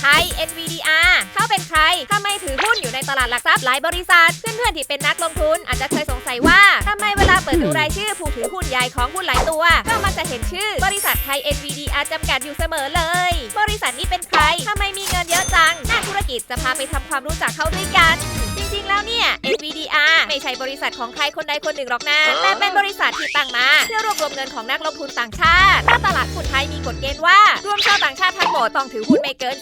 ไทย NVDR เขาเป็นใครทำไมถือหุ้นอยู่ในตลาดหลักทรัพย์หลายบริษัท เพื่อนๆที่เป็นนักลงทุนอาจจะเคยสงสัยว่าทำไมเวลาเปิดดูรายชื่อผู้ถือหุ้นใหญ่ของหุ้นหลายตัว ก็มันจะเห็นชื่อบริษัทไทย NVDR จำกัดอยู่เสมอเลย บริษัทนี้เป็นใครทำไมมีเงินเยอะจังนักธุรกิจจะพาไปทำความรู้จักเขาด้วยกันจริงๆ แล้วเนี่ย NVDR ไม่ใช่บริษัทของใครคนใดคนหนึ่งหรอกนะ แต่เป็นบริษัทที่ตั้งมา เพื่อรวบรวมเงินของนักลงทุนต่างชาติ ถ้าต ยมีกฎเกณฑ์ว่า รวมชาวต่างชาติทั้งหมดต้องถือหุ้นไม่เกิน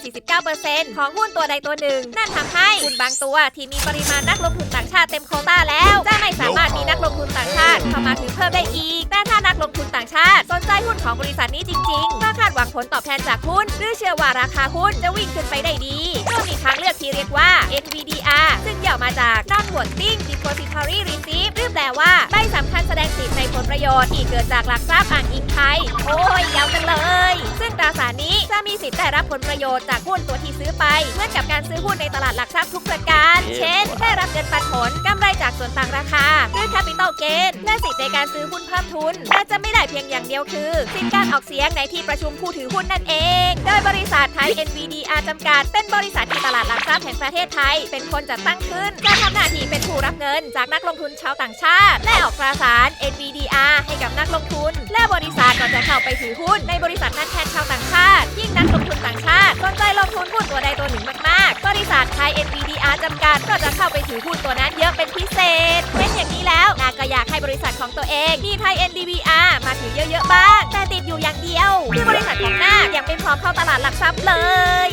49%ของหุ้นตัวใดตัวหนึ่ง นั่นทำให้หุ้นบางตัวที่มีปริมาณนักลงทุนต่างชาติเต็มโคต้าแล้วจะไม่สามารถมีนักลงทุนต่างชาติเข้ามาถือเพิ่มได้อีก แต่ถ้านักลงทุนต่างชาติ สนใจหุ้นของบริษัทนี้จริงๆก็คาดหวังผลตอบแทนจากหุ้นหรือเชื่อว่าราคาหุ้นจะวิ่งขึ้นไปได้ดีก็มีทางเลือกที่เรียกว่า NVDR ซึ่งย่อมาจาก Non-Voting Depository Receipt หรือแปลว่าใบสำคัญแสดงสิทธิ์ในผลประโยชน์ที่เกิดจากหลักทรัพย์อ่างอิงไทย สิทธิ์ได้รับผลประโยชน์จากหุ้นตัวที่ซื้อไป เหมือนกับการซื้อหุ้นในตลาดหลักทรัพย์ทุกประการ เช่น ได้รับเงินปันผลกำไรจากส่วนต่างราคา หรือ Capital Gain และสิทธิ์ในการซื้อหุ้นเพิ่มทุนแต่จะไม่ได้เพียงอย่างเดียวคือสิทธิ์การออกเสียงในที่ประชุมผู้ถือหุ้นนั่นเอง โดยบริษัทไทย NVDR จำกัด เป็นบริษัทที่ตลาดหลักทรัพย์แห่งประเทศไทย เป็นคนจัดตั้งขึ้นจะทำหน้าที่เป็นผู้รับเงิน จากนักลงทุนชาวต่างชาติ และออกตราสาร NVDR ให้กับนักลงทุน และบริษัทก็จะเข้าไปถือหุ้นในบริษัทนั้นแทนชาวต่างาทก็จะเข้าไปถือหุ้นตัวนั้นเยอะเป็นพิเศษ เป็นอย่างนี้แล้วนาก็อยากให้บริษัทของตัวเองที่ไทย NDBR มาถือเยอะๆบ้าง แต่ติดอยู่อย่างเดียว คือบริษัทของนายังไม่พร้อมเข้าตลาดหลักทรัพย์เลย